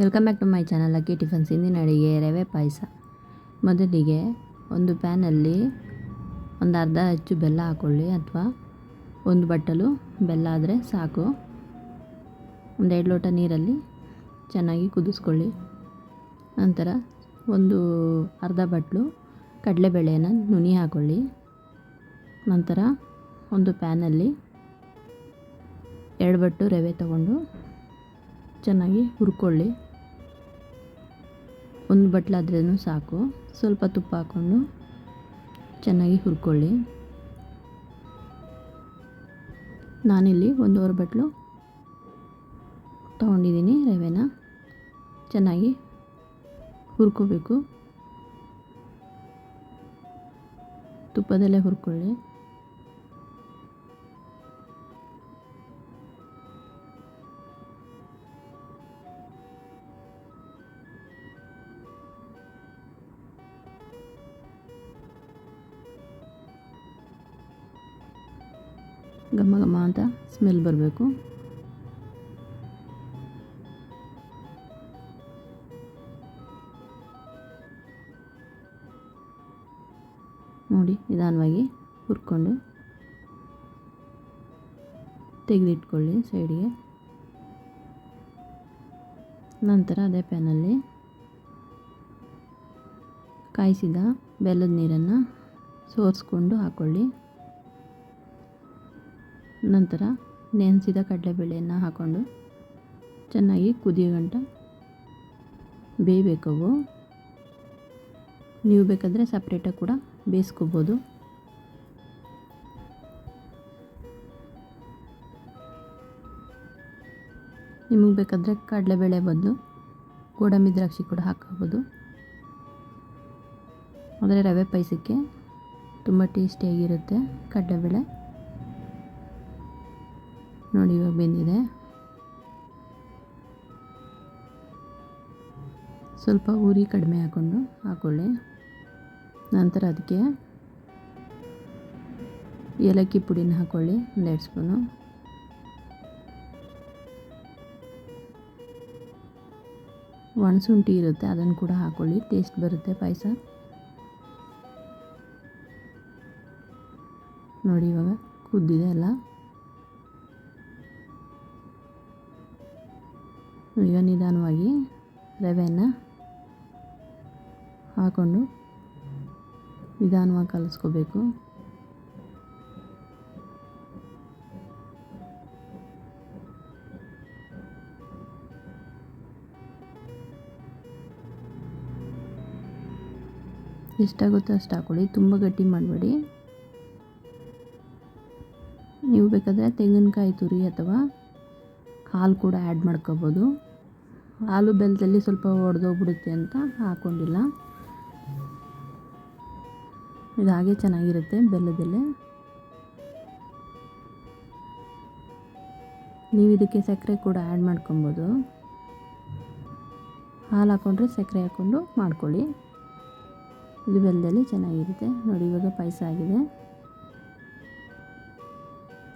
Welcome back to my channel ಅಕ್ಕಿ tiffins ಇಂದಿನ ಅಡುಗೆ ರವೆ ಪಾಯಸ ಮೊದಲಿಗೆ ಒಂದು ಪ್ಯಾನಲ್ಲಿ ಒಂದು ಅರ್ಧ ಹೆಚ್ಚು ಬೆಲ್ಲ ಹಾಕ್ಕೊಳ್ಳಿ ಅಥವಾ ಒಂದು ಬಟ್ಟಲು ಬೆಲ್ಲ ಆದರೆ ಸಾಕು. ಒಂದು ಎರಡು ಲೋಟ ನೀರಲ್ಲಿ ಚೆನ್ನಾಗಿ ಕುದಿಸ್ಕೊಳ್ಳಿ. ನಂತರ ಒಂದು ಅರ್ಧ ಬಟ್ಟಲು ಕಡಲೆಬೇಳೆಯನ್ನು ನುನಿ ಹಾಕ್ಕೊಳ್ಳಿ ನಂತರ ಒಂದು ಪ್ಯಾನಲ್ಲಿ ಎರಡು ಬಟ್ಟು ರವೆ ತಗೊಂಡು ಚೆನ್ನಾಗಿ ಹುರ್ಕೊಳ್ಳಿ. ಒಂದು ಬಟ್ಲಾದ್ರೂ ಸಾಕು. ಸ್ವಲ್ಪ ತುಪ್ಪ ಹಾಕ್ಕೊಂಡು ಚೆನ್ನಾಗಿ ಹುರ್ಕೊಳ್ಳಿ. ನಾನಿಲ್ಲಿ ಒಂದೂವರೆ ಬಟ್ಲು ತೊಗೊಂಡಿದ್ದೀನಿ ರವೆನ. ಚೆನ್ನಾಗಿ ಹುರ್ಕೋಬೇಕು. ತುಪ್ಪದಲ್ಲೇ ಹುರ್ಕೊಳ್ಳಿ. ಘಮ ಘಮ ಅಂತ ಸ್ಮೆಲ್ ಬರಬೇಕು. ನೋಡಿ, ನಿಧಾನವಾಗಿ ಹುರ್ಕೊಂಡು ತೆಗೆದಿಟ್ಕೊಳ್ಳಿ ಸೈಡಿಗೆ. ನಂತರ ಅದೇ ಪ್ಯಾನಲ್ಲಿ ಕಾಯಿಸಿದ ಬೆಲ್ಲದ ನೀರನ್ನು ಸೋರಿಸ್ಕೊಂಡು ಹಾಕ್ಕೊಳ್ಳಿ ನಂತರ ನೆನೆಸಿದ ಕಡಲೆಬೇಳೆಯನ್ನು ಹಾಕ್ಕೊಂಡು ಚೆನ್ನಾಗಿ ಕುದಿಯೋ ಗಂಟ ಬೇಯಬೇಕವು. ನೀವು ಬೇಕಾದರೆ ಸಪ್ರೇಟಾಗಿ ಕೂಡ ಬೇಯಿಸ್ಕೋಬೋದು. ನಿಮಗೆ ಬೇಕಾದರೆ ಕಡಲೆಬೇಳೆ ಬದಲು ಗೋಡಂಬಿ ದ್ರಾಕ್ಷಿ ಕೂಡ ಹಾಕ್ಕೋಬೋದು. ಆದರೆ ರವೆ ಪಾಯಸಕ್ಕೆ ತುಂಬ ಟೇಸ್ಟಿಯಾಗಿರುತ್ತೆ ಕಡಲೆಬೇಳೆ. ನೋಡಿ ಇವಾಗ ಬೆಂದಿದೆ. ಸ್ವಲ್ಪ ಉರಿ ಕಡಿಮೆ ಹಾಕ್ಕೊಂಡು ಹಾಕ್ಕೊಳ್ಳಿ ನಂತರ ಅದಕ್ಕೆ ಏಲಕ್ಕಿ ಪುಡಿನ ಹಾಕ್ಕೊಳ್ಳಿ ಒಂದೆರಡು ಸ್ಪೂನು. ಒಣಸುಂಠಿ ಇರುತ್ತೆ, ಅದನ್ನು ಕೂಡ ಹಾಕ್ಕೊಳ್ಳಿ ಟೇಸ್ಟ್ ಬರುತ್ತೆ ಪಾಯಸ. ನೋಡಿ ಇವಾಗ ಕುದ್ದಿದೆ ಎಲ್ಲ ಈಗ ನಿಧಾನವಾಗಿ ರವೆಯನ್ನು ಹಾಕ್ಕೊಂಡು ನಿಧಾನವಾಗಿ ಕಲಿಸ್ಕೋಬೇಕು. ಎಷ್ಟಾಗುತ್ತೋ ಅಷ್ಟು ಹಾಕ್ಕೊಳ್ಳಿ ತುಂಬ ಗಟ್ಟಿ ಮಾಡಬೇಡಿ. ನೀವು ಬೇಕಾದರೆ ತೆಂಗಿನಕಾಯಿ ತುರಿ ಅಥವಾ ಹಾಲು ಕೂಡ ಆ್ಯಡ್ ಮಾಡ್ಕೋಬೋದು. ಹಾಲು ಬೆಲ್ಲದಲ್ಲಿ ಸ್ವಲ್ಪ ಒಡೆದೋಗ್ಬಿಡುತ್ತೆ ಅಂತ ಹಾಕ್ಕೊಂಡಿಲ್ಲ ಇದು ಹಾಗೆ ಚೆನ್ನಾಗಿರುತ್ತೆ ಬೆಲ್ಲದಲ್ಲೇ. ನೀವು ಇದಕ್ಕೆ ಸಕ್ಕರೆ ಕೂಡ ಆ್ಯಡ್ ಮಾಡ್ಕೊಬೋದು. ಹಾಲು ಹಾಕ್ಕೊಂಡ್ರೆ ಸಕ್ಕರೆ ಹಾಕ್ಕೊಂಡು ಮಾಡ್ಕೊಳ್ಳಿ. ಇದು ಬೆಲ್ಲದಲ್ಲಿ ಚೆನ್ನಾಗಿರುತ್ತೆ. ನೋಡಿ ಇವಾಗ ಪಾಯಸ ಆಗಿದೆ.